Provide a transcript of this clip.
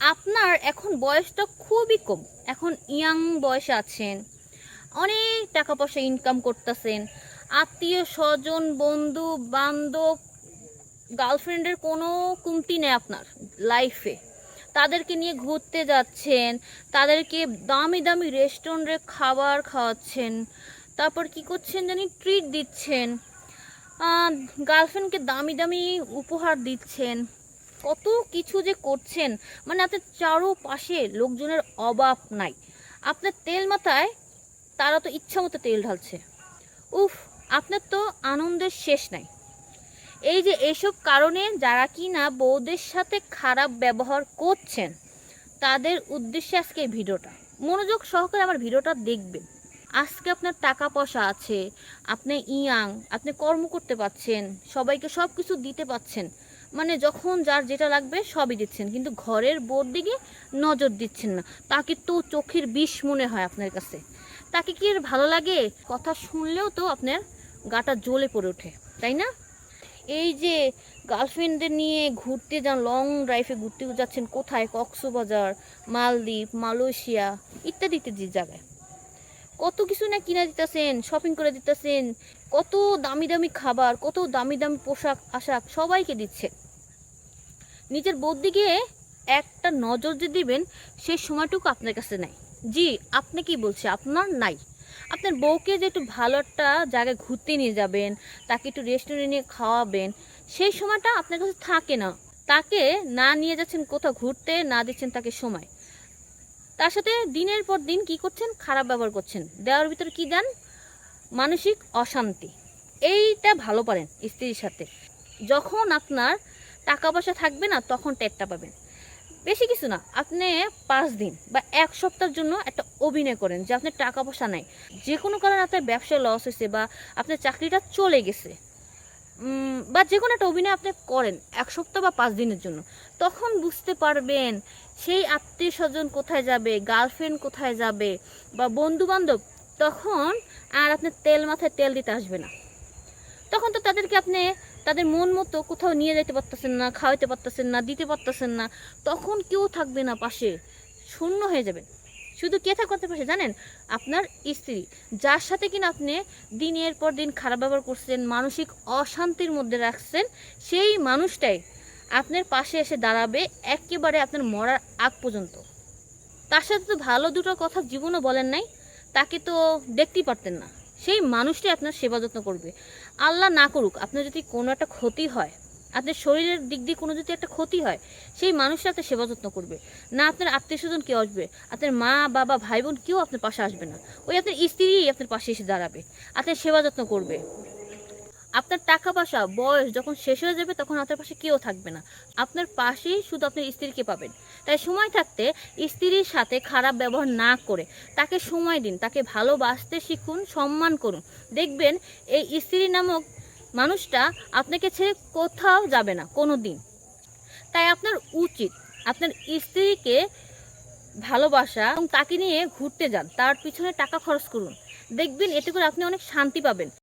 আপনার এখন বয়সটা খুবই কম। এখন ইয়াং বয়সে আছেন, অনেক টাকা পয়সা ইনকাম করতেছেন। আত্মীয় স্বজন, বন্ধু, বান্ধব গার্লফ্রেন্ডের কোনো কমতি নেই আপনার লাইফে তাদেরকে নিয়ে ঘুরতে যাচ্ছেন, তাদেরকে দামি দামি রেস্টুরেন্টে খাবার খাওয়াচ্ছেন, তারপর কি করছেন জানি ট্রিট দিচ্ছেন। গার্লফ্রেন্ডকে দামি দামি উপহার দিচ্ছেন। কত কিছু যে করছেন মানে আপনার চারোপাশে লোকজনের অভাব নাই। আপনার তেল মাথায় তারা তো ইচ্ছা মতো তেল ঢালছে। উফ, আপনার তো আনন্দের শেষ নাই। এই যে এইসব কারণে যারা কি না বউদের সাথে খারাপ ব্যবহার করছেন, তাদের উদ্দেশ্যে আজকে ভিডিওটা। মনোযোগ সহকারে আমার ভিডিওটা দেখবেন। আজকে আপনার টাকা পয়সা আছে, আপনি ইয়াং, আপনি কর্ম করতে পাচ্ছেন সবাইকে সব কিছু দিতে পাচ্ছেন মানে যখন যার যেটা লাগবে সবই দিচ্ছেন। কিন্তু ঘরের বোর দিকে নজর দিচ্ছেন না। তাকে তো চোখের বিষ মনে হয় আপনার কাছে। তাকে কি আর ভালো লাগে? কথা শুনলেও তো আপনার গাটা জ্বলে পড়ে ওঠে, তাই না? এই যে গার্লফ্রেন্ডদের নিয়ে ঘুরতে যান লং ড্রাইভে ঘুরতে যাচ্ছেন কোথায়? কক্সবাজার, মালদ্বীপ, মালয়েশিয়া ইত্যাদি ইত্যাদি জায়গায়। কত কিছু না কিনে দিতেছেন শপিং করে দিতেছেন। কত দামি দামি খাবার, কত দামি দামি পোশাক, আশাক সবাইকে দিচ্ছে। নিজের বউর দিকে একটা নজর যে দিবেন সেই সময়টুকু আপনার কাছে নাই। জি, আপনি কি বলছে? আপনার নাই। আপনার বউকে যে একটু ভালো একটা জায়গায় ঘুরতে নিয়ে যাবেন, তাকে একটু রেস্টুরেন্টে নিয়ে খাওয়াবেন, সেই সময়টা আপনার কাছে থাকে না। তাকে না নিয়ে যাচ্ছেন কোথাও ঘুরতে, না দিচ্ছেন তাকে সময়। তার সাথে দিনের পর দিন কি করছেন? খারাপ ব্যবহার করছেন। দেওয়ার ভিতরে কি দেন? মানসিক অশান্তি। এইটা ভালো পারেন স্ত্রীর সাথে। যখন আপনার টাকা পয়সা থাকবে না, তখন টেকটা পাবেন। বেশি কিছু না, আপনি পাঁচ দিন বা এক সপ্তাহের জন্য একটা অভিনয় করেন যে আপনার টাকা পয়সা নাই। যে কোনো কারণে আপনার ব্যবসায় লস হয়েছে বা আপনার চাকরিটা চলে গেছে। বা যে কোনো একটা অভিনয় আপনি করেন, এক সপ্তাহ বা পাঁচ দিনের জন্য, তখন বুঝতে পারবেন সেই আত্মীয় স্বজন কোথায় যাবে গার্লফ্রেন্ড কোথায় যাবে, বা বন্ধু বান্ধব তখন আর আপনার তেল মাথায় তেল দিতে আসবে না। তখন তো তাদেরকে আপনি তাদের মন মতো কোথাও নিয়ে যেতে পারতেছেন না খাওয়াতে পারতেছেন না, দিতে পারতেছেন না, তখন কেউ থাকবে না পাশে, শূন্য হয়ে যাবেন। শুধু কে থাকবে আপনার জানেন, আপনার স্ত্রী, যার সাথে কিনা আপনি দিনের পর দিন খারাপ ব্যবহার করছেন, মানসিক অশান্তির মধ্যে রাখছেন, সেই মানুষটাই আপনার পাশে এসে দাঁড়াবে একেবারে আপনার মরার আগ পর্যন্ত। তার সাথে তো ভালো দুটো কথা জীবনও বলেন নাই, তাকে তো দেখতেই পারতেন না। সেই মানুষটাই আপনার সেবা যত্ন করবে। আল্লাহ না করুক, আপনার যদি কোনো একটা ক্ষতি হয় আপনার শরীরের দিক দিয়ে কোনো যদি একটা ক্ষতি হয়, সেই মানুষটা আপনার সেবা যত্ন করবে। না আপনার আত্মীয় স্বজন কেউ আসবে, আপনার মা, বাবা, ভাই, বোন কেউ আপনার পাশে আসবে না। ওই আপনার স্ত্রীই আপনার পাশে এসে দাঁড়াবে, আপনার সেবা যত্ন করবে। আপনার টাকা পয়সা, বয়স যখন শেষ হয়ে যাবে তখন আপনার পাশে কেউ থাকবে না। আপনার পাশেই শুধু আপনার স্ত্রীকে পাবেন। তাই সময় থাকতে স্ত্রীর সাথে খারাপ ব্যবহার না করে তাকে সময় দিন, তাকে ভালোবাসতে শিখুন, সম্মান করুন। দেখবেন এই স্ত্রী নামক মানুষটা আপনাকে ছেড়ে কোথাও যাবে না কোনো দিন তাই আপনার উচিত আপনার স্ত্রীকে ভালোবাসা এবং তাকে নিয়ে ঘুরতে যান, তার পিছনে টাকা খরচ করুন। দেখবেন এতে করে আপনি অনেক শান্তি পাবেন।